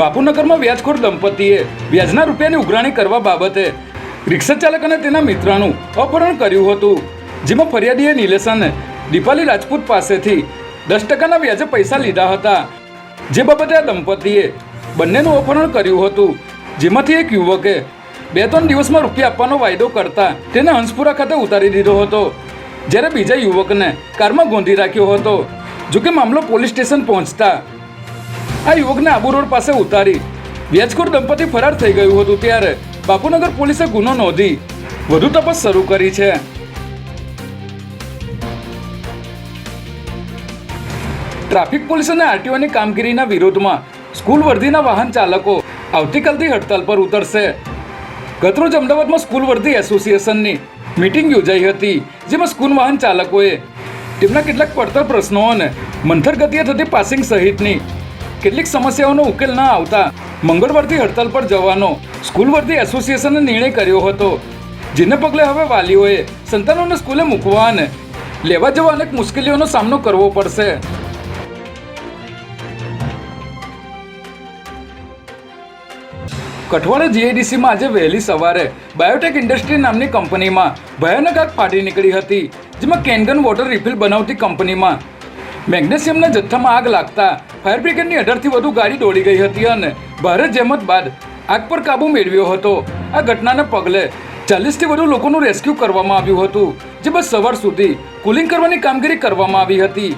બાપુનગરમાં વ્યાજખોર દંપતીએ વ્યાજના રૂપિયાની ઉઘરાણી કરવા બાબતે રિક્ષા ચાલક અને તેના મિત્રનું અપહરણ કર્યું હતું. જેમાં ફરિયાદીએ નિલેશન દીપાલી રાજપૂત પાસેથી દસ ટકાના વ્યાજે પૈસા લીધા હતા. જે બાબતે આ દંપતીએ બંનેનું અપહરણ કર્યું હતું. જેમાંથી એક યુવકે બે ત્રણ દિવસમાં રૂપિયા આપવાનો વાયદો કરતા તેને હંસપુરા ખાતે ઉતારી દીધો હતો. જ્યારે બીજા યુવકને કારમાં ગોંધી રાખ્યો હતો. જોકે મામલો પોલીસ સ્ટેશન પહોંચતા આ યુવકને આબુ રોડ પાસે ઉતારી. વ્યાજખોર દંપતી ફરાર થઈ ગયું હતું ત્યારે બાપુનગર પોલીસે ગુનો નોંધી. વધુ તપાસ શરૂ કરી છે. ટ્રાફિક પોલીસ અને આરટીઓની કામગીરીના વિરોધમાં સ્કૂલ વર્ધીના વાહન ચાલકો આવતીકાલથી હડતાલ પર ઉતરશે. ગતરોજ અમદાવાદમાં સ્કૂલ વર્ધી એસોસિએશનની મીટિંગ યોજાઈ હતી, જેમાં સ્કૂલ વાહન ચાલકોએ તેમના કેટલાક પડતર પ્રશ્નો અને મંથર ગતિએ થતી પાસિંગ સહિતની કેટલીક સમસ્યાઓનો ઉકેલ ન આવતા મંગળવારથી હડતાલ પર જવાનો સ્કૂલ વર્ધી એસોસિએશને નિર્ણય કર્યો હતો. જેને પગલે હવે વાલીઓએ સંતાનોને સ્કૂલે મૂકવા અને લેવા જવા અનેક મુશ્કેલીઓનો સામનો કરવો પડશે. કઠવાડા જીઆઈડીસીમાં આજે વહેલી સવારે બાયોટેક ઇન્ડસ્ટ્રી નામની કંપનીમાં ભયાનક આગ ફાટી નીકળી હતી, જેમાં કેનગન વોટર રિફિલ બનાવતી કંપનીમાં મેગ્નેશિયમના જથ્થામાં આગ લાગતા ફાયર બ્રિગેડની અઢારથી વધુ ગાડી દોડી ગઈ હતી અને ભારે જહેમત બાદ આગ પર કાબુ મેળવ્યો હતો. આ ઘટનાને પગલે ચાલીસથી વધુ લોકોનું રેસ્ક્યુ કરવામાં આવ્યું હતું, જે બસ સવાર સુધી કુલિંગ કરવાની કામગીરી કરવામાં આવી હતી.